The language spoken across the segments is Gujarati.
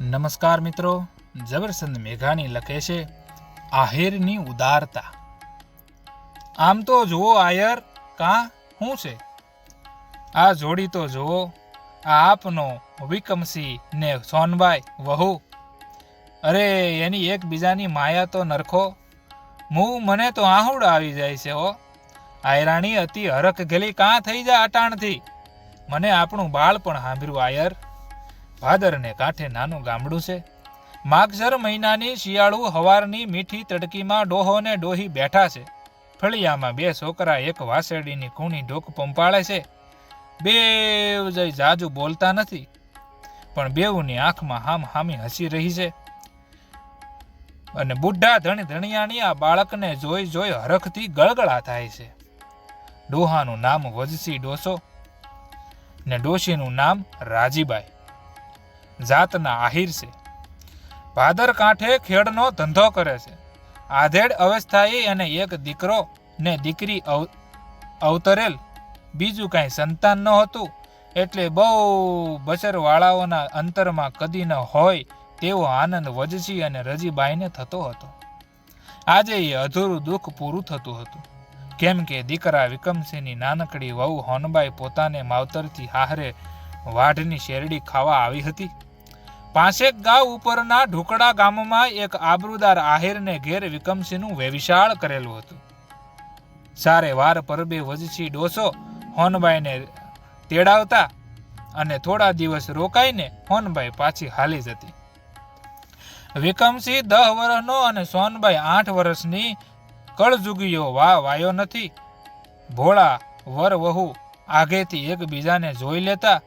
નમસ્કાર મિત્રો, જબરસંદ મેઘાણી લખે છે, આહિરની ઉદારતા. આમ તો જુઓ આયર, કાં શું છે? આ જોડી તો જુઓ, આ આપનો વિકમસી ને સોનબાઈ વહુ. અરે, એની એકબીજાની માયા તો નરખો. મું, મને તો આહુડ આવી જાય છે હો. આયરાણી અતિ હરખ ગેલી કાં થઈ જા અટાણથી? મને આપણું બાળ પણ સાંભળ્યું, આયર. ભાદરને કાંઠે નાનું ગામડું છે. માગઝર મહિનાની શિયાળુ હવારની મીઠી તડકીમાં ડોહોને ડોહી બેઠા છે. ફળિયામાં બે છોકરા એક વાસેડીની કૂણી ડોક પંપાળે છે. બેવ જઈ જાજુ બોલતા નથી. પણ બેઉની આંખમાં હામ હામી હસી રહી છે. અને બુઢા ધણી ધણિયાની આ બાળકને જોઈ જોઈ હરખથી ગળગળા થાય છે. ડોહાનું નામ વજસી ડોસો ને ડોશીનું નામ રાજીબાઈ. જાતના આહિર છે. ભાદર કાંઠે ખેડનો ધંધો કરે છે. આધેડ અવસ્થાએ અને એક દીકરો ને દીકરી અવ- અવતરેલ. બીજું કાંઈ સંતાન ન હતું, એટલે બહુ બચરવાળાઓના અંતરમાં કદી ન હોય તેવો આનંદ વજસી અને રજીબાઈને થતો હતો. આજે એ અધૂરું દુઃખ પૂરું થતું હતું. કેમ કે દીકરા વિકમસિંહની નાનકડી વહુ હોનબાઈ પોતાને માવતરથી હાહરે વાઢની શેરડી ખાવા આવી હતી. પાંસેક ગાંવ ઉપરના ઢોકડા ગામમાં એક આબરૂદાર આહિરને ઘેર વિકમસિંહનું વેવિશાળ કરેલું હતું. સારે વાર પરબે વજસી ડોસો હોનબાઈને તેડાવતા અને થોડા દિવસ રોકાઈને હોનબાઈ પાછી હાલી જતી. વિકમસિંહ દહ વર્ષનો અને સોનબાઈ આઠ વર્ષની કળજુગીઓ વા વાયો નથી. ભોળા વર વહુ આગેથી એકબીજાને જોઈ લેતા,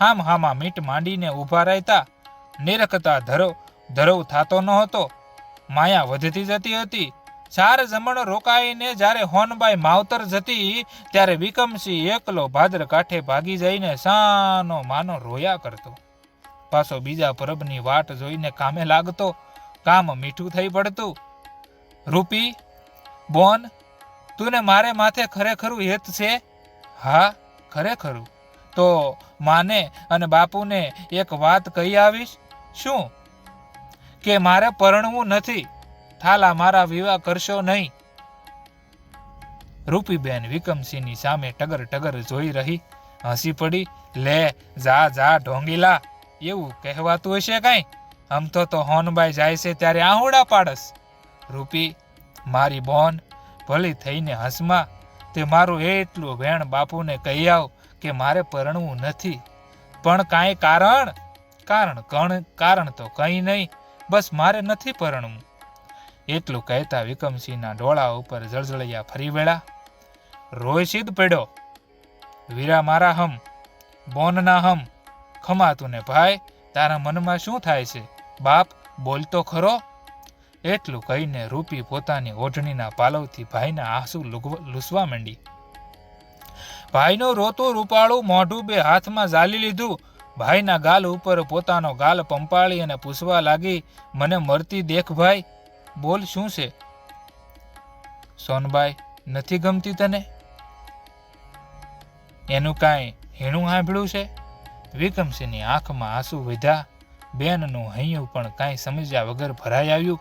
હામ હામાં મીટ માંડીને ઊભા રહેતા નિરખતા ધરવ ધરવ થતો નહોતો માયા વધતી જતી હતી. ચાર જમણ રોકાઈને જ્યારે હોનબાઈ માવતર જતી, ત્યારે વિકમસિંહ એકલો ભાદર કાંઠે ભાગી જઈને સાનો માનો રોયા કરતો. પાછો બીજા પરબની વાટ જોઈને કામે લાગતો. કામ મીઠું થઈ પડતું. રૂપી, બોન, તુને મારે માથે ખરેખરું હેત છે? હા, ખરેખરું. તો માને અને બાપુને એક વાત કહી આવીશ? શું? કે મારે પરણવું નથી? થાલા, મારા વિવાહ કરશો નહીં. રૂપીબેન વિકમસિંહની સામે ટગર ટગર જોઈ રહી. હસી પડી. લે, જા જા, ઢોંગીલા. એવું કહેવાતું હશે કાંઈ? આમ તો તો હોનબાઈ જાય છે ત્યારે આહુડા પાડસ. રૂપી, મારી બોન, ભલી થઈને હસમાં, તે મારું એટલું વેણ બાપુને કહી આવ કે મારે પરણવું નથી. પણ કાંઈ કારણ? કારણ કણ, કારણ તો કંઈ નહીં, બસ મારે નથી પરણવું. એટલું કહેતા વિકમસિંહના ડોળા ઉપર જળજળિયા ફરી વેળા રોય સીધ પડ્યો. વીરા મારા હમ, બોનના હમ ખમાતું ને ભાઈ, તારા મનમાં શું થાય છે? બાપ બોલતો ખરો. એટલું કહીને રૂપી પોતાની ઓઢણીના પાલવથી ભાઈના આંસુ લૂસવા માંડી. ભાઈનો રોતું રૂપાળું મોઢું બે હાથમાં ઝાલી લીધું ભાઈના ગાલ ઉપર પોતાનો ગાલ પંપાળી અને પૂછવા લાગી, મને મરતી દેખ ભાઈ, બોલ શું છે? સોનબાઈ, નથી ગમતી તને? એનું કાંઈ હીણું સાંભળ્યું છે? વિક્રમસિંહની આંખમાં આંસુ વિધા, બેનનું હૈયું પણ કાંઈ સમજ્યા વગર ભરાઈ આવ્યું.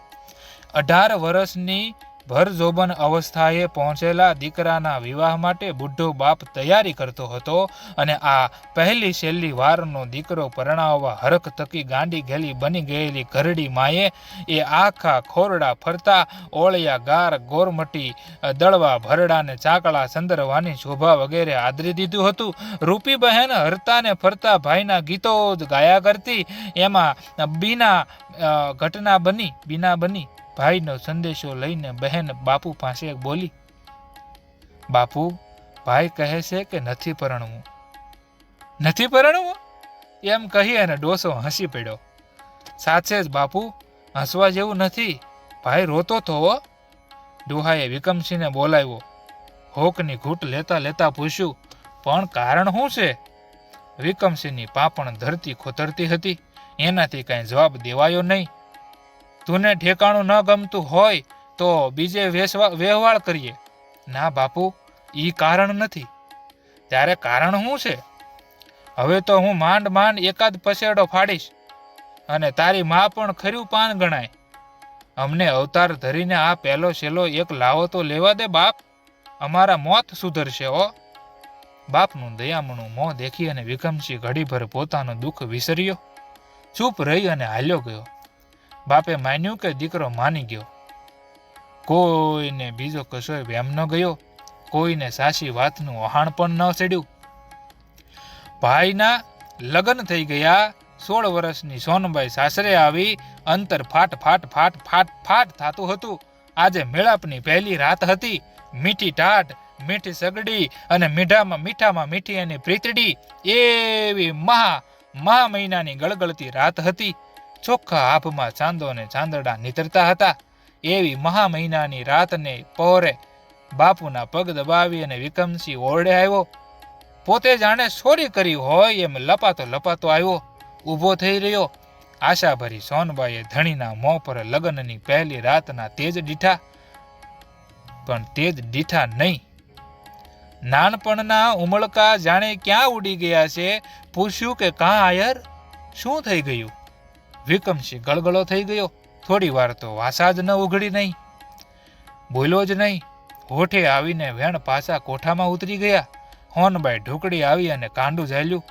અઢાર વર્ષની ભરજોબન અવસ્થાએ પહોંચેલા દીકરાના વિવાહ માટે બુઢો બાપ તૈયારી કરતો હતો અને આ પહેલી છેલ્લી વારનો દીકરો પરણાવવા હરખ થકી ગાંડી ગેલી બની ગયેલી ઘરડી માએ એ આખા ખોરડા ફરતા ઓળિયા ગાર ગોરમટી દળવા ભરડાને ચાકળા સંદરવાની શોભા વગેરે આદરી દીધું હતું. રૂપી બહેન હરતાને ફરતા ભાઈના ગીતો જ ગાયા કરતી. એમાં બીના ઘટના બની, બીના બની, ભાઈનો સંદેશો લઈને બહેન બાપુ પાસે બોલી, બાપુ, ભાઈ કહે છે કે નથી પરણવું. નથી પરણવું? એમ કહી અને ડોસો હસી પડ્યો. સાચે જ બાપુ, હસવા જેવું નથી, ભાઈ રોતો તો ડોહાએ વિકમસિંહને બોલાવ્યો. હોકની ઘૂંટ લેતા લેતા પૂછ્યું, પણ કારણ શું છે? વિકમસિંહની પાપણ ધરતી ખોતરતી હતી. એનાથી કાંઈ જવાબ દેવાયો નહીં. તુને ઠેકાણું ન ગમતું હોય તો બીજે વેસવા વ્યવહાર કરીએ. ના બાપુ એ કારણ નથી. ત્યારે કારણ શું છે? હવે તો હું માંડ માંડ એકાદ પસેડો ફાડીશ અને તારી મા પણ ખર્યું પાન ગણાય. અમને અવતાર ધરીને આ પહેલો છેલ્લો એક લાવો તો લેવા દે બાપ. અમારા મોત સુધરશે ઓ બાપનું દયામણું મોં દેખી અને વિક્રમસિંહ ઘડીભર પોતાનું દુઃખ વિસર્યો. ચૂપ રહી અને હાલ્યો ગયો. બાપે માન્યું કે દીકરો માની ગયો. કોઈને બીજો કશોય વેમ ન ગયો, કોઈને સાચી વાતનું વહાણ પણ ન ચડ્યું. ભાઈના લગ્ન થઈ ગયા, સોળ વર્ષની સોનબાઈ સાસરે આવી, અંતર ફાટ ફાટ ફાટ ફાટ ફાટ થતું હતું. આજે મેળાપની પહેલી રાત હતી. મીઠી ટાટ, મીઠી સગડી અને મીઠામાં મીઠામાં મીઠી એની પ્રીતડી એવી મહા મહા મહિનાની ગળગળતી રાત હતી. ચોખ્ખા આભમાં ચાંદો અને ચાંદડા નીતરતા હતા. એવી મહા મહિનાની રાતને પહોરે બાપુના પગ દબાવી અને વિક્રમસિંહ ઓરડે આવ્યો. પોતે જાણે ચોરી કરી હોય એમ લપાતો લપાતો આવ્યો. ઊભો થઈ રહ્યો. આશાભરી સોનબાઈએ ધણીના મોં પર લગ્નની પહેલી રાતના તેજ દીઠા. પણ તેજ દીઠા નહીં. નાનપણના ઉમળકા જાણે ક્યાં ઉડી ગયા છે? પૂછ્યું કે કાં આયર? શું થઈ ગયું? વિક્રમસિંહ ગળગળો થઈ ગયો. થોડી વાર તો વાસા જ ન ઉઘડી નહીં. બોલ્યો જ નહીં. હોઠે આવીને વેણ પાછા કોઠામાં ઉતરી ગયા. હોનબાઈ ઢોકળી આવી અને કાંડું ઝાલ્યું.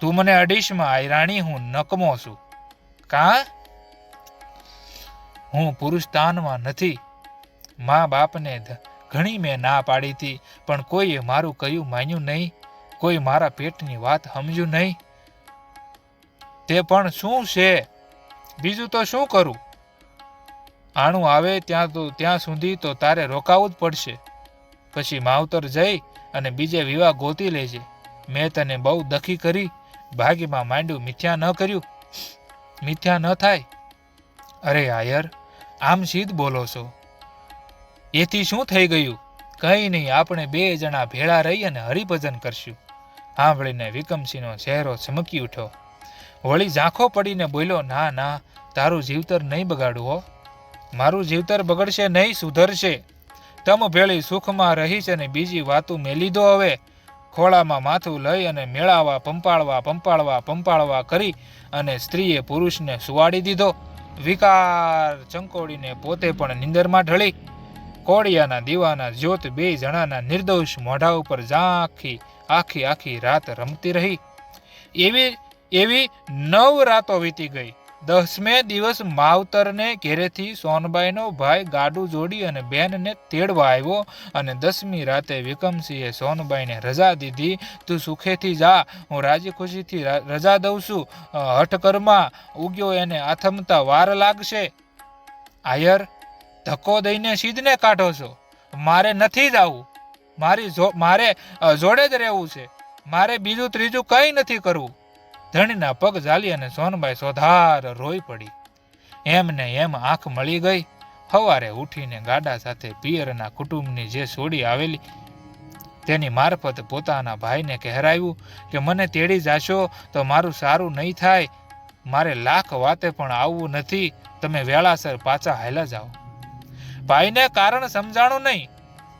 તું મને અડીશમાં આયરાણી હું નકમો છું. કા? હું પુરુષતાનમાં નથી. મા બાપને ઘણી મેં ના પાડી હતી, પણ કોઈએ મારું કયું માન્યું નહીં. કોઈ મારા પેટની વાત સમજ્યું નહીં. તે પણ શું છે? બીજું તો શું કરું? આણું આવે ત્યાં તો ત્યાં સુધી તો તારે રોકાવું જ પડશે. પછી માવતર જઈ અને બીજે વિવાહ ગોતી લેજે. મેં તને બહુ દખી કરી. ભાગીમાં માંડ્યું મિથ્યા ન કર્યું. મિથ્યા ન થાય. અરે આયર, આમ સીધ બોલો છો. એથી શું થઈ ગયું? કંઈ નહીં, આપણે બે જણા ભેળા રહી અને હરિભજન કરશું. સાંભળીને વિક્રમસિંહનો ચહેરો ચમકી ઉઠ્યો. વળી ઝાંખો પડીને બોલ્યો, ના ના, તારું જીવતર નહીં બગાડવું હો. મારું જીવતર બગડશે નહીં, સુધરશે. તમ ભેળી સુખમાં રહીશ અને બીજી વાતું મેલી દો હવે. ખોળામાં માથું લઈ અને મેળાવા, પંપાળવા પંપાળવા પંપાળવા કરી અને સ્ત્રીએ પુરુષને સુવાડી દીધો. વિકાર ચંકોડીને પોતે પણ નિંદરમાં ઢળી. કોળિયાના દીવાના જ્યોત બે જણાના નિર્દોષ મોઢા ઉપર ઝાંખી આખી આખી રાત રમતી રહી. એવી એવી નવ રાતો વીતી ગઈ. દસમે દિવસ માવતરને ઘેરેથી સોનબાઈનો ભાઈ ગાડું જોડી અને બેનને તેડવા આવ્યો અને દસમી રાતે વિક્રમસિંહે સોનબાઈને રજા દીધી, તું સુખેથી જા, હું રાજી ખુશીથી રજા દઉં છું. હઠકરમાં ઉગ્યો એને આથમતા વાર લાગશે. આયર, ધક્કો દઈને સીધને કાઢો છો. મારે નથી જવું. મારી મારે જોડે જ રહેવું છે. મારે બીજું ત્રીજું કંઈ નથી કરવું. ધણીના પગ ઝાલી અને સોનબાઈ સોધાર રોઈ પડી. એમને એમ આંખ મળી ગઈ. સવારે ઉઠીને ગાડા સાથે પિયરના કુટુંબની જે સોડી આવેલી, તેની મારફત પોતાના ભાઈને કહેરાયું કે, મને તેડી જાશો તો મારું સારું નહીં થાય. મારે લાખ વાતે પણ આવવું નથી. તમે વેળાસર પાછા હાલ્યા જાઓ. ભાઈને કારણ સમજાણું નહીં.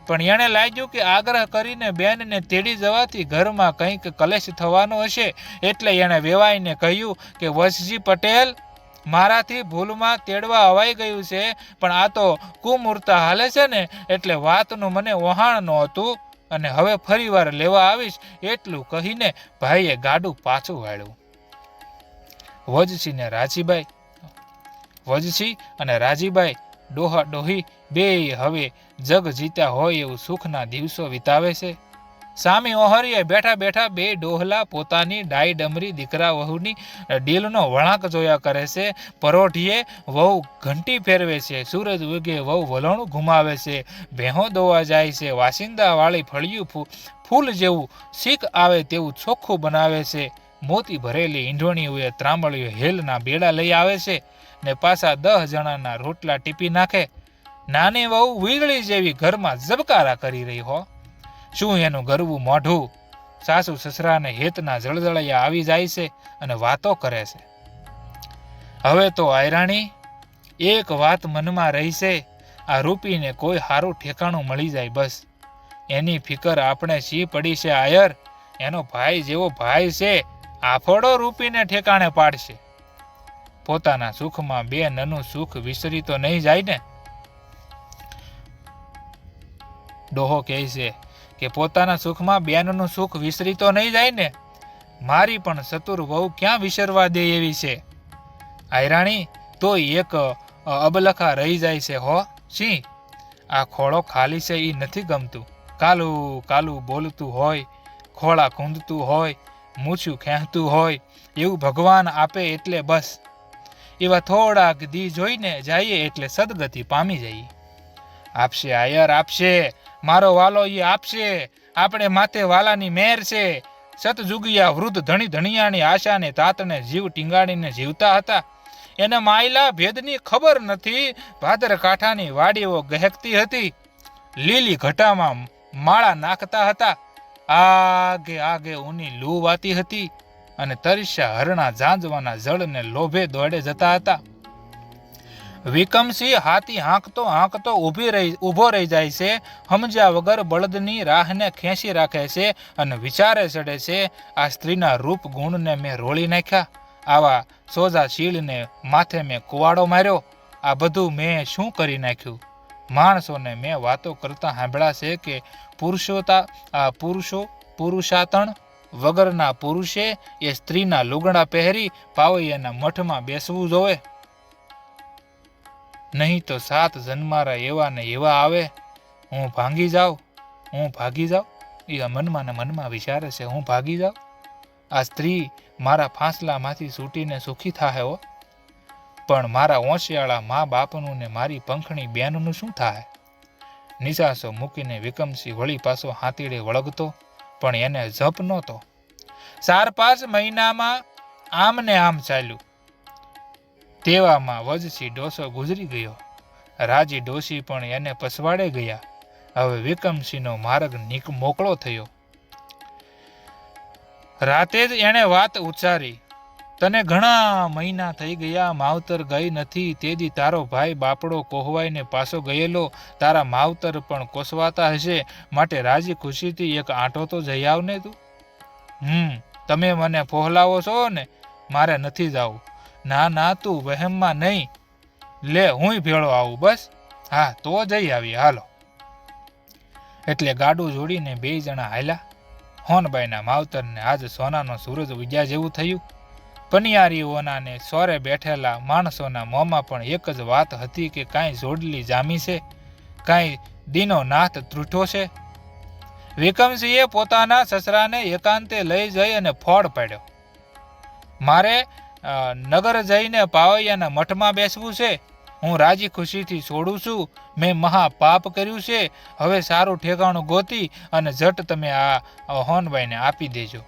પણ એણે લાગ્યું કે આગ્રહ કરીને બેનને તેડી જવાથી ઘરમાં કંઈક કલેશ થવાનો હશે એટલે એણે વેવાઈને કહ્યું કે, વશજી પટેલ, મારાથી ભૂલમાં તેડવા અવાઈ ગયું છે, પણ આ તો કુમૂર્તા હાલે છે ને, એટલે વાતનું મને વહાણ નહોતું અને હવે ફરીવાર લેવા આવીશ એટલું કહીને ભાઈએ ગાડું પાછું વાળ્યું. વજસીને રાજીબાઈ વજસી અને રાજીબાઈ ડોહા ડોહી બે હવે જગ જીત્યા હોય એવું સુખના દિવસો વિતાવે છે. સામે ઓહરીએ બેઠા બેઠા બે ડોહલા પોતાની ડાઈ ડમરી દીકરા વહુની ડીલનો વળાંક જોયા કરે છે. પરોઢીએ વહુ ઘંટી ફેરવે છે, સૂરજ ઉગે, વહુ વલણું ઘુમાવે છે ભેહો દોવા જાય છે, વાસિંદા વાળી ફળિયું ફૂલ જેવું શીખ આવે તેવું ચોખ્ખું બનાવે છે. મોતી ભરેલી ઈંઢોણીઓએ ત્રાંબળીઓ હેલના બેડા લઈ આવે છે ને પાછા દહ જણાના રોટલા ટીપી નાખે. નાની વહુ વીજળી જેવી ઘરમાં ઝબકારા કરી રહી હો. શું એનું ગરવું મોઢું? સાસુ સસરાને હેતના જળજળિયા આવી જાય છે અને વાતો કરે છે. હવે તો આયરાણી, એક વાત મનમાં રહીશે આ રૂપીને કોઈ સારું ઠેકાણું મળી જાય બસ. એની ફિકર આપણે સી પડી છે આયર? એનો ભાઈ જેવો ભાઈ છે આફળો રૂપીને ઠેકાણે પાડશે. પોતાના સુખમાં બે નનું સુખ વિસરી તો નહીં જાય ને? ડોહો કહે છે કે પોતાના સુખમાં બેનનું સુખ વિસરી તો નહીં જાય ને? મારી પણ સતુર વહુ ક્યાં વિસરવા દે એવી છે? આયરાણી તો એક અબલખા રહી જાય છે હો. સિંહ આ ખોળો ખાલી છે એ નથી ગમતું. કાલું કાલું બોલતું હોય, ખોળા ખૂંદતું હોય, મૂછું ખેંચતું હોય, એવું ભગવાન આપે એટલે બસ. એવા થોડાક દી જોઈને જઈએ એટલે સદગતિ પામી જઈએ. આપશે, આયર આપશે મારો વાલો એ આપશે. આપણે માથે વાલાની મેર છે. સતજુગિયા વૃદ્ધ ધણી ધણિયાની આશાને તાતને જીવ ટીંગાડીને જીવતા હતા. એને માયલા ભેદની ખબર નથી. ભાદર કાંઠાની વાડીઓ ગહેકતી હતી. લીલી ઘટામાં માળા નાખતા હતા. આગે આગે ઊની લૂ વાતી હતી અને તરિશ્યા હરણા ઝાંઝવાના જળને લોભે દોડે જતા હતા. વિકમસિંહ હાથી હાંકતો હાંકતો ઊભી રહી, ઊભો રહી જાય છે સમજ્યા વગર બળદની રાહને ખેંચી રાખે છે અને વિચારે ચડે છે, આ સ્ત્રીના રૂપ ગુણને મેં રોળી નાખ્યા. આવા સોજા શીળને માથે મેં કુવાડો માર્યો. આ બધું મેં શું કરી નાખ્યું? માણસોને મેં વાતો કરતા સાંભળ્યા છે કે પુરુષોતા, આ પુરુષો, પુરુષાતણ વગરના પુરુષે એ સ્ત્રીના લુગડા પહેરી પાવૈયાના મઠમાં બેસવું જોવે. નહીં તો સાત જન્મારા એવા ને એવા આવે. હું ભાંગી જાઉં. હું ભાગી જાઉં. એ મનમાં ને મનમાં વિચારે છે, હું ભાગી જાઉં. આ સ્ત્રી મારા ફાંસલામાંથી છૂટીને સુખી થાય હો. પણ મારા ઓંશિયાળા મા બાપનું ને મારી પંખણી બેનનું શું થાય નિશાસો મૂકીને વિકમસિંહ વળી પાછો હાથીડે વળગતો, પણ એને જપ નહોતો. ચાર પાંચ મહિનામાં આમ ને આમ ચાલ્યું. તેવામાં વજસી ડોસો ગુજરી ગયો. રાજી ડોસી પણ એને પસવાડે ગયા. હવે વિક્રમસિંહનો માર્ગ નીક મોકળો થયો. રાતે જ એણે વાત ઉચ્ચારી. તને ઘણા મહિના થઈ ગયા, માવતર ગઈ નથી. તેદી તારો ભાઈ બાપડો કોહવાઈને પાછો ગયેલો. તારા માવતર પણ કોસવાતા હશે. માટે રાજી ખુશીથી એક આંટો તો જઈ આવને તું. હમ, તમે મને ફોહલાવો છો ને? મારે નથી જાવું. ના ના, તું વહેમમાં નહીં. લે હુંય ભેળો આવું, બસ. હા, તો જઈ આવી, હાલો. એટલે ગાડું જોડીને બે જણા હાલ્યા. હોનબાઈના માવતરને આજ સોનાનો સૂરજ ઉજા જેવું થયું. પનિયારીઓના ને સોરે બેઠેલા માણસોના મોંમાં પણ એક જ વાત હતી કે કાંઈ જોડલી જામી છે, કાંઈ દીનો નાથ ત્રુઠો છે. વિક્રમસિંહે પોતાના સસરાને એકાંતે લઈ જઈ અને ફોડ પાડ્યો. મારે નગર જઈને પાવૈયાના મઠમાં બેસવું છે. હું રાજી ખુશીથી છોડું છું. મેં મહા પાપ કર્યું છે. હવે સારું ઠેકાણું ગોતી અને જટ તમે આ હોનબાઈને આપી દેજો.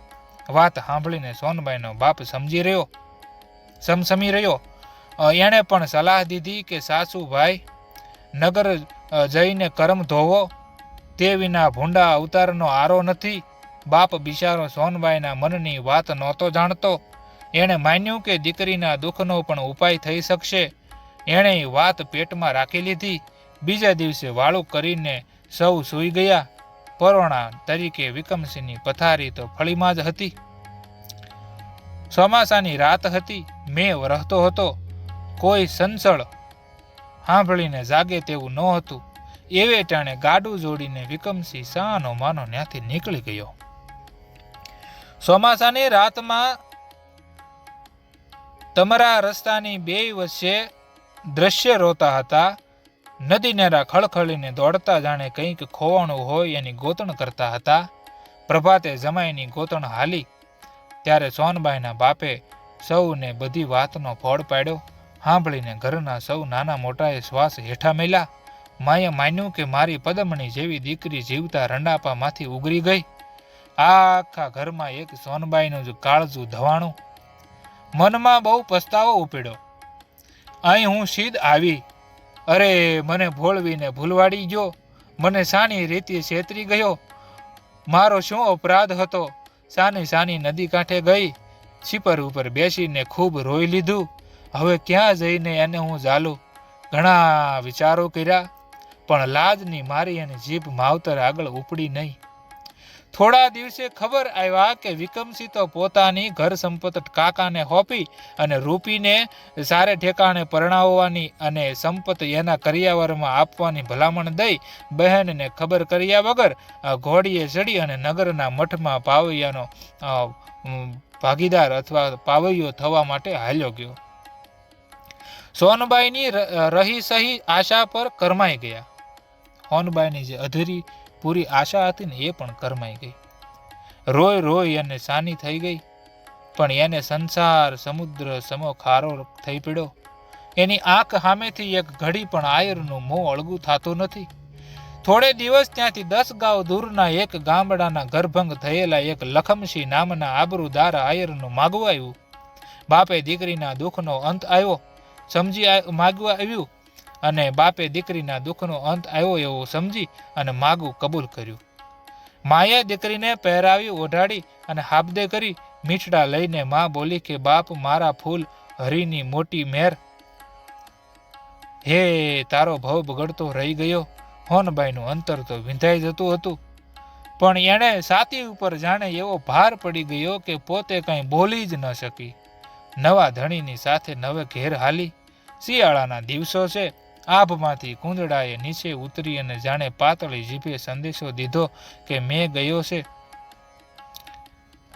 વાત સાંભળીને સોનબાઈનો બાપ સમજી રહ્યો. સમસમી રહ્યો. એણે પણ સલાહ દીધી કે સાસુ ભાઈ નગર જઈને કરમ ધોવો. તે વિના ભૂંડા અવતારનો આરો નથી. બાપ બિચારો સોનબાઈના મનની વાત નહોતો જાણતો. એણે માન્યું કે દીકરીના દુઃખનો પણ ઉપાય થઈ શકશે. એણે વાત પેટમાં રાખી લીધી. બીજા દિવસે વાળું કરીને સૌ સૂઈ ગયા. પરોણા તરીકે વિક્રમસિંહની પથારી તો ફળીમાં જ હતી. ચોમાસાની રાત હતી. મેં રહેતો હતો. કોઈ સંસળ સાંભળીને જાગે તેવું ન હતું. એવે ટાણે ગાડું જોડીને વિકમસિંહ સાનો માનો ત્યાંથી નીકળી ગયો. ચોમાસાની રાતમાં તમારા રસ્તાની બે વચ્ચે દ્રશ્ય રોતા હતા. નદી નેરા ખળખળીને દોડતા જાણે કંઈક ખોવાણું હોય એની ગોતણ કરતા હતા. પ્રભાતે જમાઈની ગોતણ હાલી. ત્યારે સોનબાઈના બાપે સૌને બધી વાતનો ફોડ પાડ્યો. સાંભળીને ઘરના સૌ નાના મોટાએ શ્વાસ હેઠા મેલા માએ માન્યું કે મારી પદમણી જેવી દીકરી જીવતા રંડાપામાંથી ઉગરી ગઈ. આ આખા ઘરમાં એક સોનબાઈનું જ કાળજું ધવાણું મનમાં બહુ પસ્તાવો ઉપડ્યો. અહીં હું સીધ આવી. અરે, મને ભોળવીને ભૂલવાડી ગયો. મને સાની રીતે છેતરી ગયો. મારો શું અપરાધ હતો? સાની સાની નદી કાંઠે ગઈ. છીપર ઉપર બેસીને ખૂબ રોઈ લીધું. હવે ક્યાં જઈને એને હું ઝાલું? ઘણા વિચારો કર્યા. પણ લાજની મારી અને જીભ માવતર આગળ ઉપડી નહીં. થોડા દિવસે ખબર આવ્યા કે વિક્રમસિંહ તો પોતાની ઘર સંપત્ત કાકાને હોપી અને રૂપીને સારે ઠેકાણે પરણાવવાની અને સંપત્ત એના કરિયાવરમાં આપવાની ભલામણ દઈ બહેનને ખબર કર્યા વગર ઘોડીએ ચડી અને નગરના મઠમાં પાવૈયાનો ભાગીદાર અથવા પાવૈયો થવા માટે હાલ્યો ગયો. સોનબાઈની રહી સહી આશા પર કરમાઈ ગયા. હોનબાઈની જે અધૂરી પૂરી આશા હતી ને એ પણ કરમાઈ ગઈ. રોય રોય અને સાની થઈ ગઈ, પણ એને સંસાર, સમુદ્ર સમો ખારો થઈ પડ્યો એની આંખ સામેથી એક ઘડી પણ આયરનું મોં અળગું થતું નથી. થોડે દિવસ ત્યાંથી દસ ગાંવ દૂરના એક ગામડાના ગર્ભંગ થયેલા એક લખમસિંહ નામના આબરૂદાર આયરનું માગવું આવ્યું. બાપે દીકરીના દુઃખનો અંત આવ્યો, સમજી માગવા આવ્યું અને બાપે દીકરીના દુઃખનો અંત આવ્યો એવું સમજી અને માગું કબૂલ કર્યું. માએ દીકરીને પહેરાવી ઓઢાડી અને હાબદે કરી મીઠડા લઈને માં બોલી કે, બાપ, મારા ફૂલ હરીની મોટી મેર. હે, તારો ભવ બગડતો રહી ગયો. હોનબાઈનું અંતર તો વિંધાઈ જતું હતું. પણ એણે સાતી ઉપર જાણે એવો ભાર પડી ગયો કે પોતે કંઈ બોલી જ ન શકી. નવા ધણીની સાથે નવે ઘેર હાલી. શિયાળાના દિવસો છે. આભમાંથી કુંદડાએ નીચે ઉતરી અને જાણે પાતળી જીભે સંદેશો દીધો કે મેં ગયો છે.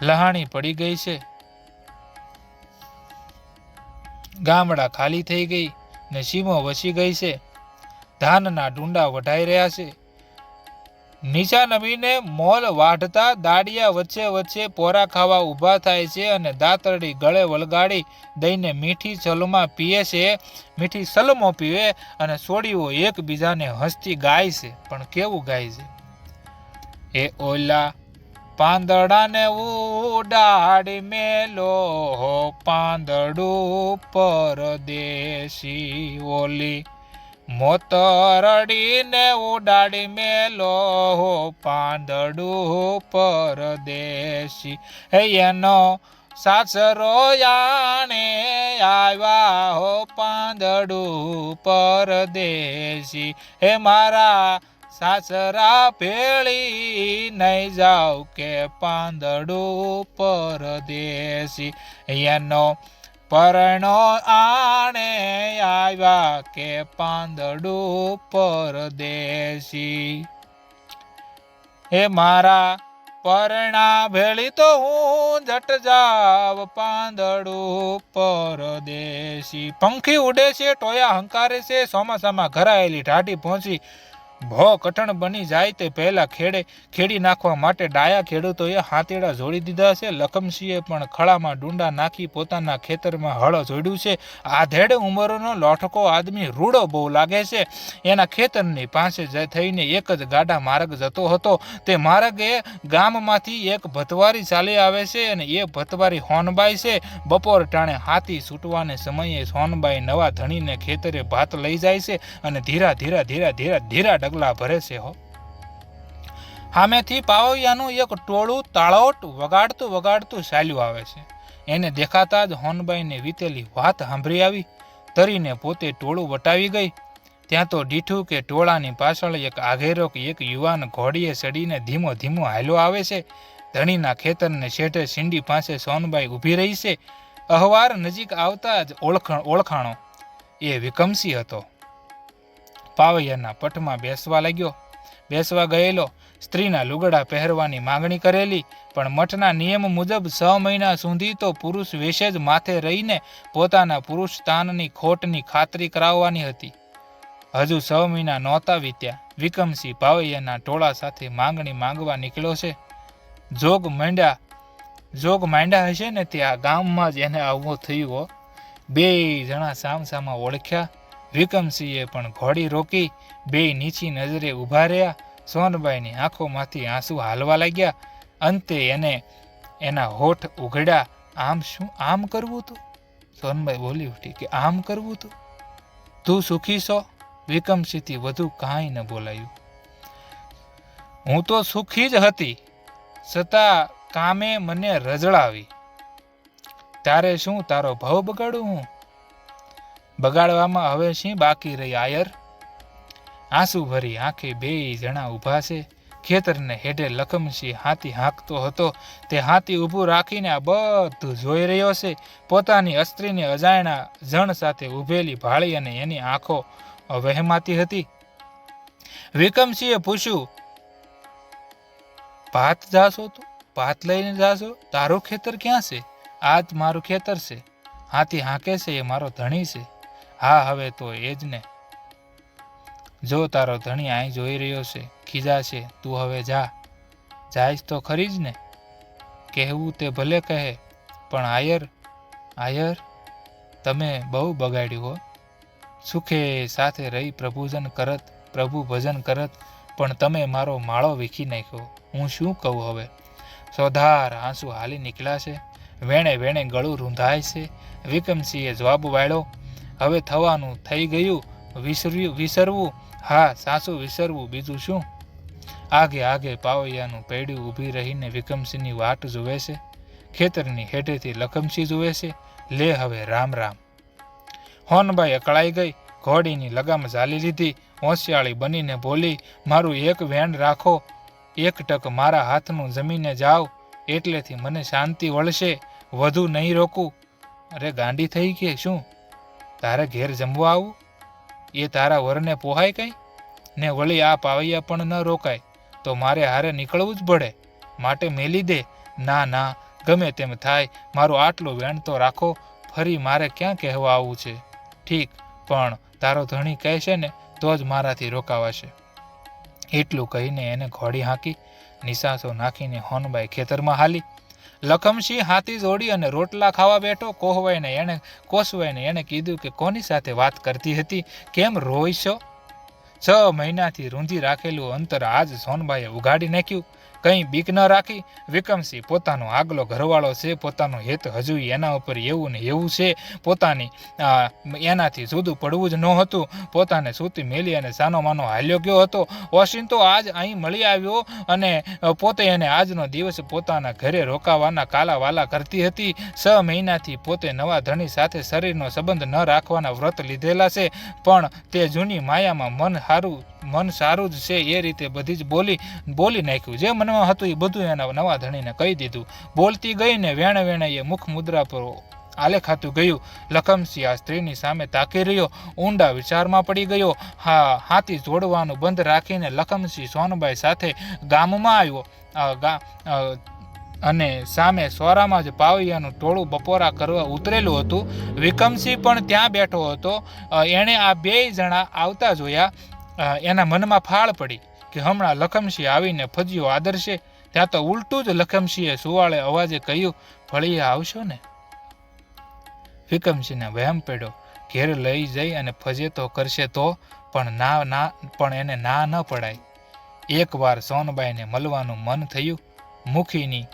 લહાણી પડી ગઈ છે. ગામડા ખાલી થઈ ગઈ ને સીમો વસી ગઈ છે. ધાનના ડુંડા વઢાઈ રહ્યા છે. નીચા નમીને મોલ વાઢતા દાડિયા વચ્ચે વચ્ચે પોરા ખાવા ઊભા થાય છે અને દાંતરડી ગળે વળગાડી દઈને મીઠી ચલમાં પીએ છે. મીઠી સલમો પીવે અને સોડીઓ એકબીજાને હસતી ગાય છે. પણ કેવું ગાય છે? એ ઓલા પાંદડાને ઉડાડી મેલો હો પાંદડું પરદેશી ઓલી. મોતરડીને ઉડાડી મેલો હો પાંદડું પરદેશી. હે એનો સાસરો યાણે આવ્યા હો પાંદડું પરદેશી. હે મારા સાસરા ભેળી નહીં જાવ કે પાંદડું પરદેશી. એનો પરણો આણે આવ્યા કે પાંદડું પરદેશી. હે મારા પરણા ભેળી તો હું જટ જાવ પાંદડું પરદેશી. પંખી ઉડે છે, ટોયા હંકારે છે ચોમાસામાં ઘરાયેલી ઢાઢી પહોંચી ભો કઠણ બની જાય તે પહેલા ખેડે, ખેડી નાખવા માટે ડાયા ખેડૂતોએ હાથેડા જોડી દીધા છે. લખમસિંહે પણ ખળામાં ડુંડા નાખી પોતાના ખેતરમાં હળ જોડ્યું છે. આધેડ ઉંમરનો લોઠકો આદમી રૂડો બહુ લાગે છે. એના ખેતરની પાસે થઈને એક જ ગાડા માર્ગ જતો હતો. તે માર્ગે ગામમાંથી એક ભતવારી ચાલી આવે છે અને એ ભતવારી હોનબાઈ છે. બપોર ટાણે હાથી છૂટવાને સમયે સોનબાઈ નવા ધણીને ખેતરે ભાત લઈ જાય છે અને ધીરા ધીરા ધીરા ધીરા ધીરા ડગલા ભરે છે હો. સામેથી પાવૈયાનું એક ટોળું તાળોટ વગાડતું વગાડતું ચાલ્યું આવે છે. એને દેખાતા જ હોનબાઈને વીતેલી વાત સાંભળી આવી. તરીને પોતે ટોળું વટાવી ગઈ. ત્યાં તો દીઠું કે ટોળાની પાછળ એક આઘેરો કે એક યુવાન ઘોડીએ ચડીને ધીમો ધીમો હાલ્યો આવે છે. ધણીના ખેતરને શેઠે સિંડી પાસે સોનબાઈ ઊભી રહી છે. અહવાર નજીક આવતા જ ઓળખાણ ઓળખાણો એ વિકમસી હતો. પાવૈયાના પટમાં બેસવા લાગ્યો. બેસવા ગયેલો, સ્ત્રીના લુગડા પહેરવાની માંગણી કરેલી, પણ મઠના નિયમ મુજબ છ મહિના સુધી તો પુરુષ વેશે જ માથે રહીને પોતાના પુરુષ સ્થાનની ખોટની ખાતરી કરાવવાની હતી. હજુ છ મહિના નહોતા વીત્યા. વિકમસિંહ પાવૈયાના ટોળા સાથે માંગણી માંગવા નીકળ્યો છે. જોગ માંડ્યા જોગ માંડ્યા હશે ને ત્યાં ગામમાં જ એને આવવું થયું બે જણા સામસામાં ઓળખ્યા. વિકમસિંહે પણ ઘોડી રોકી બે નીચી નજરે ઊભા રહ્યા. સોનબાઈની આંખોમાંથી આંસુ હાલવા લાગ્યા. અંતે એને એના હોઠ ઉઘડ્યા. આમ શું, આમ કરવું તું? સોનબાઈ બોલી ઉઠી કે, આમ કરવું તું? તું સુખી છો? વિકમસિંહથી વધુ કાંઈ ન બોલાયું. હું તો સુખી જ હતી છતાં કામે મને રજળાવી તારે શું તારો ભાવ બગાડું હું? બગાડવામાં હવે શી બાકી રહી આયર? આંસુ ભરી આંખે બે જણા ઊભા છે. ખેતરને હેઠે લખમસિંહ હાથી હાંકતો હતો. તે હાથી ઊભું રાખીને આ બધું જોઈ રહ્યો છે. પોતાની અસ્ત્રીની અજાણ્યા જણ સાથે ઊભેલી ભાળી અને એની આંખો વહેમાતી હતી. વિક્રમસિંહે પૂછ્યું, ભાત જાશો તું? ભાત લઈને જાશો? તારું ખેતર ક્યાં છે? આ જ મારું ખેતર છે. હાથી હાંકે છે, એ મારો ધણી છે. હા, હવે તો એ જ ને. જો તારો ધણી અહીં જોઈ રહ્યો છે ખીજાશે તું હવે જા. જાઈશ તો ખરી જ ને? કહેવું તે ભલે કહે, પણ આયર આયર, તમે બહુ બગાડ્યું હો. સુખે સાથે રહી પ્રભુજન કરત, પ્રભુ ભજન કરત, પણ તમે મારો માળો વીખી નાખ્યો. હું શું કહું હવે? સોધાર આંસુ હાલી નીકળ્યા છે. વેણે વેણે ગળું રૂંધાય છે. વિક્રમસિંહે જવાબ વાળ્યો હવે થવાનું થઈ ગયું, વિસર્યું, વિસરવું. હા સાસુ વિસરવું. બીજું શું? આગે આગે પાવૈયાનું પૈડું ઊભી રહીને વિક્રમસિંહની વાટ જુએ છે. ખેતરની હેઠેથી લખમસિંહ જુએ છે. લે હવે રામ રામ. હોનભાઈ અકળાઈ ગઈ. ઘોડીની લગામ ઝાલી લીધી. હોશિયાળી બનીને બોલી, મારું એક વેણ રાખો. એક ટક મારા હાથનું જમીને જાઓ એટલેથી મને શાંતિ વળશે. વધુ નહીં રોકું. અરે ગાંડી થઈ કે શું? તારે ઘેર જમવા આવું? એ તારા વરને પોહાય કંઈ? ને વળી આ પાવૈયા પણ ન રોકાય, તો મારે હારે નીકળવું જ પડે. માટે મેલી દે. ના ના, ગમે તેમ થાય. મારું આટલું વેણ તો રાખો. ફરી મારે ક્યાં કહેવા આવવું છે? ઠીક, પણ તારો ધણી કહેશે ને, તો જ મારાથી રોકાવાશે. એટલું કહીને એને ઘોડી હાંકી, નિશાસો નાખીને હોનબાઈ ખેતરમાં હાલી. લખમસિંહ હાથી જોડી અને રોટલા ખાવા બેઠો, કોહવાઈને એણે કોસવાઈને એણે કીધું કે કોની સાથે વાત કરતી હતી? કેમ રોઈશો? છ મહિનાથી રૂંધી રાખેલું અંતર આજ સોનબાઈએ ઉગાડી નાખ્યું. કંઈ બીક ન રાખી, વિક્રમસિંહ પોતાનો આગલો ઘરવાળો છે, પોતાનું હેત હજુ એના ઉપર એવું ને એવું છે, પોતાની એનાથી જુદું પડવું જ ન હતું, પોતાને સૂતી મેલી અને સાનો માનો હાલ્યો ગયો હતો. ઓશિંતો આજ અહીં મળી આવ્યો અને પોતે એને આજનો દિવસ પોતાના ઘરે રોકાવાના કાલાવાલા કરતી હતી. છ મહિનાથી પોતે નવા ધણી સાથે શરીરનો સંબંધ ન રાખવાના વ્રત લીધેલા છે, પણ તે જૂની માયામાં મન સારું મન સારું જ છે એ રીતે બધી જ બોલી બોલી નાખ્યું. જે મનમાં હતું એ બધું એના નવા ધણીને કહી દીધું. બોલતી ગઈ ને વેણે વેણે એ મુખ મુદ્રા પર આલેખાતું ગયું. લખમસિંહ આ સ્ત્રીની સામે તાકી રહ્યો. ઊંડા વિચારમાં પડી ગયો. હા, હાથી જોડવાનું બંધ રાખીને લખમસિંહ સોનબાઈ સાથે ગામમાં આવ્યો. અને સામે સોરામાં જ પાવૈયાનું ટોળું બપોરા કરવા ઉતરેલું હતું. વિક્રમસિંહ પણ ત્યાં બેઠો હતો. એણે આ બે જણા આવતા જોયા. એના મનમાં ફાળ પડી કે હમણાં લખમસિંહ આવીને ફજ્યો આદરશે, ત્યાં તો ઉલટું જ લખમસિંહે સુવાળે અવાજે કહ્યું ફળીએ આવશો ને? વિક્રમસિંહને વહેમ પડ્યો, ઘેર લઈ જઈ અને ફજે તો કરશે તો પણ ના ના, પણ એને ના ન પડાય. એકવાર સોનબાઈને મળવાનું મન થયું, મુખીની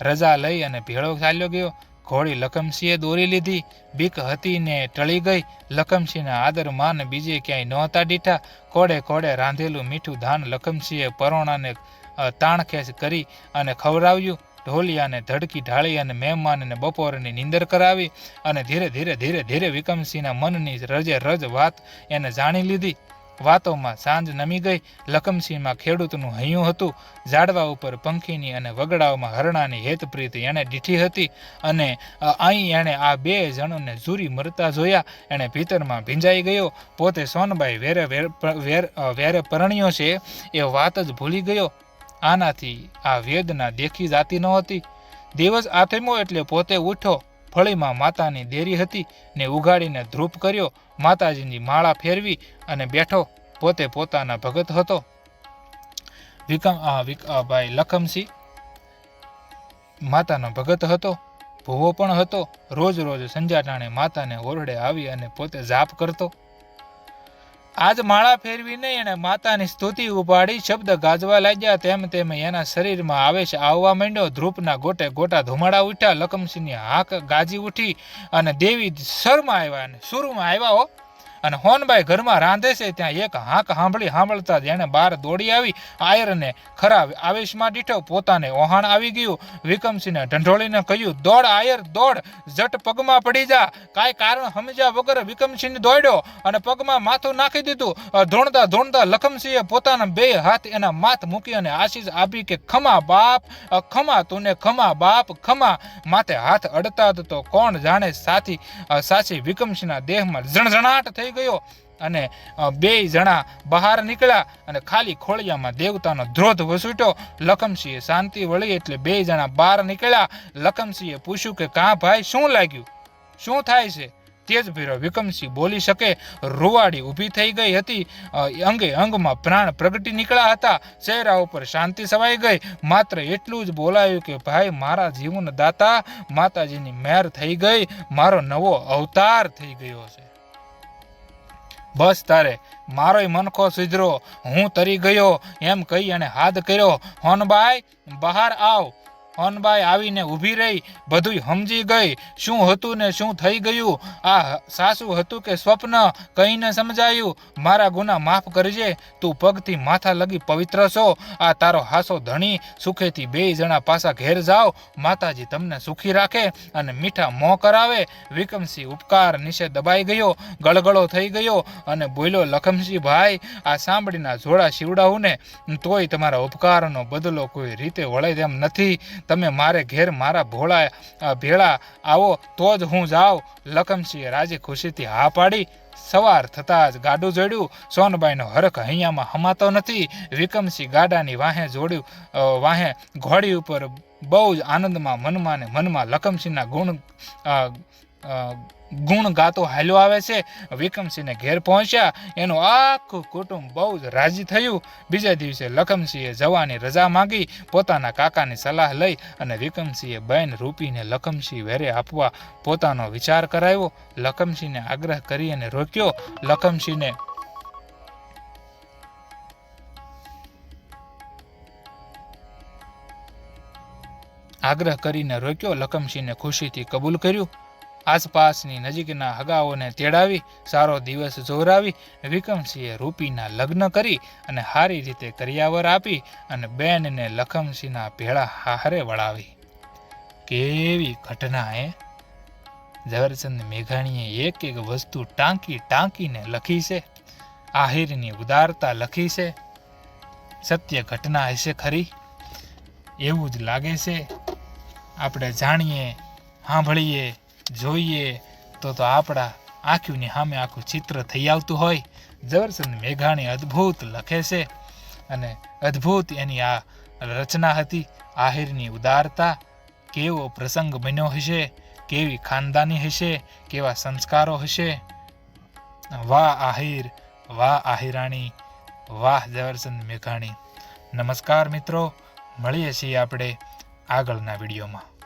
રજા લઈ અને ભેળો ચાલ્યો ગયો ઘોડી લખમસિંહે દોરી લીધી. બીક હતી ને ટળી ગઈ. લખમસિંહના આદર માન બીજે ક્યાંય નહોતા દીઠા. કોડે કોડે રાંધેલું મીઠું ધાન લખમસિંહે પરોણાને તાણખેસ કરી અને ખવડાવ્યું. ઢોલિયાને ધડકી ઢાળી અને મહેમાનને બપોરની નીંદર કરાવી અને ધીરે ધીરે ધીરે ધીરે વિક્રમસિંહના મનની રજે રજ વાત એને જાણી લીધી. વાતોમાં સાંજ નમી ગઈ. લખમસિંહમાં ખેડૂતનું હૈયું હતું. ઝાડવા ઉપર પંખીની અને વગડાઓમાં હરણાની હેતપ્રીતિ એણે દીઠી હતી અને અહીં એણે આ બે જણોને ઝૂરી મરતા જોયા. એણે ભીતરમાં ભીંજાઈ ગયો. પોતે સોનબાઈ વેરે વેર વેર પરણ્યો છે. એ વાત જ ભૂલી ગયો. આનાથી આ વેદના દેખી જાતી નહોતી દિવસ આથમ્યો એટલે પોતે ઉઠ્યો. ફળીમાં માતાની દેરી હતી ને ઉગાડીને ધ્રુપ કર્યો. માતાજીની માળા ફેરવી અને બેઠો પોતે પોતાના ભગત હતો. વિકમ ભાઈ લખમસિંહ માતાનો ભગત હતો. ભૂવો પણ હતો. રોજ રોજ સંજાટાણે માતાને ઓરડે આવી અને પોતે જાપ કરતો. આજ માળા ફેરવીને એણે માતાની સ્તુતિ ઉપાડી શબ્દ ગાજવા લાગ્યા તેમ તેમ એના શરીરમાં આવેશ આવવા માંડ્યો. ધ્રુપના ગોટે ગોટા ધુમાડા ઉઠ્યા. લખમસિંહની હાક ગાજી ઉઠી અને દેવી શરમાં આવ્યા અને સુરમાં આવ્યા હો. અને હોનબાઈ ઘરમાં રાંધે છે, ત્યાં એક હાંક સાંભળી સાંભળતા જ એણે બહાર દોડી આવી, આયરને ખરા આવેશમાં દીઠો પોતાને ઓહાણ આવી ગયું. વિક્રમસિંહને ઢંઢોળીને કહ્યું, દોડ, આયર, દોડ જટ પગમાં પડી જા. કાંઈ કારણ સમજ્યા વગર વિક્રમસિંહ દોડ્યો અને પગમાં માથું નાખી દીધું. ધોણતા ધૂણતા લખમસિંહે પોતાના બે હાથ એના માથ મૂકી અને આશીષ આપી કે, ખમા બાપ ખમા તુને, ખમા બાપ, ખમા. માથે હાથ અડતા તો કોણ જાણે સાથી સાચી વિક્રમસિંહના દેહમાં ઝણઝણાટ થઈ ગયો અને બે જણા બહાર નીકળ્યા અને ખાલી ખોળિયામાં દેવતાનો ધ્રોધ વસૂટ્યો. લખમસિંહે શાંતિ વળી એટલે બે જણા બહાર નીકળ્યા. લખમસિંહે પૂછ્યું કે, કા ભાઈ, શું લાગ્યું? શું થાય છે? તેજ ભીરો વિક્રમસિંહ બોલી શકે, રૂવાડી ઊભી થઈ ગઈ હતી. અંગે અંગમાં પ્રાણ પ્રગટી નીકળ્યા હતા. ચહેરા ઉપર શાંતિ સવાઈ ગઈ. માત્ર એટલું જ બોલાયું કે, ભાઈ, મારા જીવન દાતા માતાજીની મેર થઈ ગઈ. મારો નવો અવતાર થઈ ગયો છે. બસ તારે. મારોય મનખો સુધરો. હું તરી ગયો. એમ કહી અને હાથ કર્યો. હોનબાઈ, બહાર આવ. હોનબાઈ આવીને ઊભી રહી, બધુંય સમજી ગઈ. શું હતું ને શું થઈ ગયું? આ સાસુ હતું કે સ્વપ્ન? કહીને સમજાયું. મારા ગુના માફ કરજે. તું પગથી માથા લગી પવિત્ર છો. આ તારો હાસો ધણી. સુખેથી બે જણા પાછા ઘેર જાઓ. માતાજી તમને સુખી રાખે અને મીઠા મોં કરાવે. વિક્રમસિંહ ઉપકાર નીચે દબાઈ ગયો. ગળગળો થઈ ગયો અને બોલ્યો લખમસિંહ ભાઈ આ સાંભળીના જોડા શિવડાવું ને? તોય તમારા ઉપકારનો બદલો કોઈ રીતે વળે તેમ નથી. તમે મારે ઘેર મારા ભોળા ભેળા આવો, તો જ હું જાઉં. લખમસિંહે રાજી ખુશીથી હા પાડી. સવાર થતાં જ ગાડું જોડ્યું. સોનબાઈનો હરખ હૈયામાં હમાતો નથી. વિક્રમસિંહ ગાડાની વાહે જોડ્યું વાહે ઘોડી ઉપર બહુ જ આનંદમાં મનમાં ને મનમાં લખમસિંહના ગુણ ગુણ ગાતો હાલ્યો આવે છે. વિક્રમસિંહને ઘેર પહોંચ્યા. એનું આખું કુટુંબ બહુ જ રાજી થયું. બીજા દિવસે લખમસિંહે જવાની રજા માંગી. પોતાના કાકાની સલાહ લઈ અને વિક્રમસિંહે બેન રૂપીને લખમસિંહ વેરે આપવા પોતાનો વિચાર કરાવ્યો. લખમસિંહને આગ્રહ કરી અને રોક્યો. લખમસિંહને આગ્રહ કરીને રોક્યો. લખમસિંહને ખુશીથી કબૂલ કર્યું. આસપાસની નજીકના હગાઓને તેડાવી, સારો દિવસ જોરાવી વિક્રમસિંહે રૂપીના લગ્ન કરી અને સારી રીતે કરિયાવર આપી અને બેનને લખમસિંહના ભેળા હારે વળાવી. કેવી ઘટના એ ઝવેરચંદ મેઘાણીએ એક એક વસ્તુ ટાંકી ટાંકીને લખી છે. આહિરની ઉદારતા લખી છે. સત્ય ઘટના હશે ખરી? એવું જ લાગે છે. આપણે જાણીએ, સાંભળીએ જોઈએ તો તો આપણા આંખ્યુંની સામે આખું ચિત્ર થઈ આવતું હોય. ઝવેરચંદ મેઘાણી અદ્ભુત લખે છે અને અદ્ભુત એની આ રચના હતી. આહિરની ઉદારતા, કેવો પ્રસંગ બન્યો હશે, કેવી ખાનદાની હશે, કેવા સંસ્કારો હશે. વાહ આહિર, વાહ આહિરાણી, વાહ ઝવેરચંદ મેઘાણી. નમસ્કાર મિત્રો, મળીએ છીએ આપણે આગળના વિડીયોમાં.